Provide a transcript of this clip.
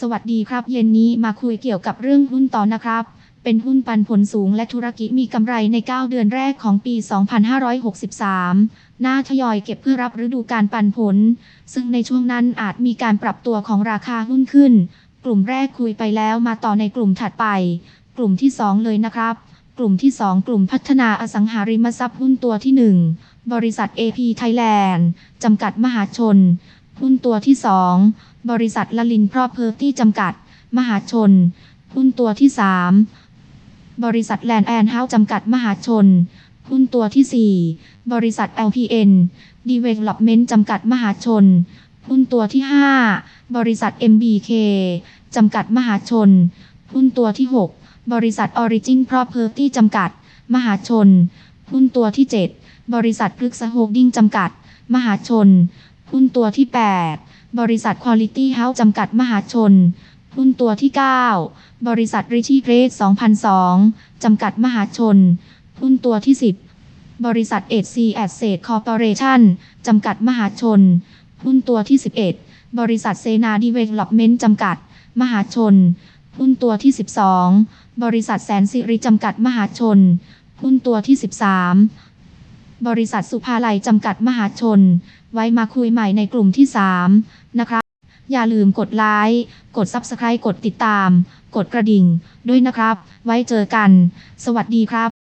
สวัสดีครับ เย็นนี้มาคุยเกี่ยวกับเรื่องหุ้นต่อนะครับ เป็นหุ้นปันผลสูงและธุรกิจมีกำไรใน 9 เดือนแรกของปี 2563 น่าทยอยเก็บเพื่อรับฤดูการปันผล ซึ่งในช่วงนั้นอาจมีการปรับตัวของราคาหุ้นขึ้น กลุ่มแรกคุยไปแล้วมาต่อในกลุ่มถัดไป กลุ่มที่ 2 เลยนะครับ กลุ่มที่ 2 กลุ่มพัฒนาอสังหาริมทรัพย์หุ้นตัวที่ 1 บริษัท AP Thailand จำกัดมหาชน หุ้นตัวที่ 2 บริษัทลลินพรอเพอร์ตี้จำกัด มหาชน หุ้นตัวที่ 3 บริษัทแลนด์แอนด์เฮาส์จำกัดมหาชน หุ้นตัวที่ 4 บริษัท LPN Development จำกัดมหาชน หุ้นตัวที่ 5 บริษัท MBK จำกัดมหาชน หุ้นตัวที่ 6 บริษัท Origin Property จำกัด มหาชน หุ้นตัวที่ 7 บริษัทพฤกษโฮลดิ้งจำกัด มหาชน หุ้นตัวที่ 8 บริษัท Quality House จำกัดมหาชน หุ้นตัวที่ 9 บริษัท Richie Trade 2002 จำกัดมหาชน หุ้นตัวที่ 10 บริษัท HC Asset Corporation จำกัดมหาชน หุ้นตัวที่ 11 บริษัทเซนาดีเวลลอปเมนต์จำกัด มหาชน หุ้นตัวที่ 12 บริษัทแสนสิริจำกัดมหาชน หุ้นตัวที่ 13 บริษัทสุภาลัยจำกัดมหาชน ไว้มาคุยใหม่ในกลุ่มที่ 3 นะครับ อย่าลืมกดไลค์กด Subscribe กดติดตาม กดกระดิ่ง ด้วยนะครับ ไว้เจอกัน สวัสดีครับ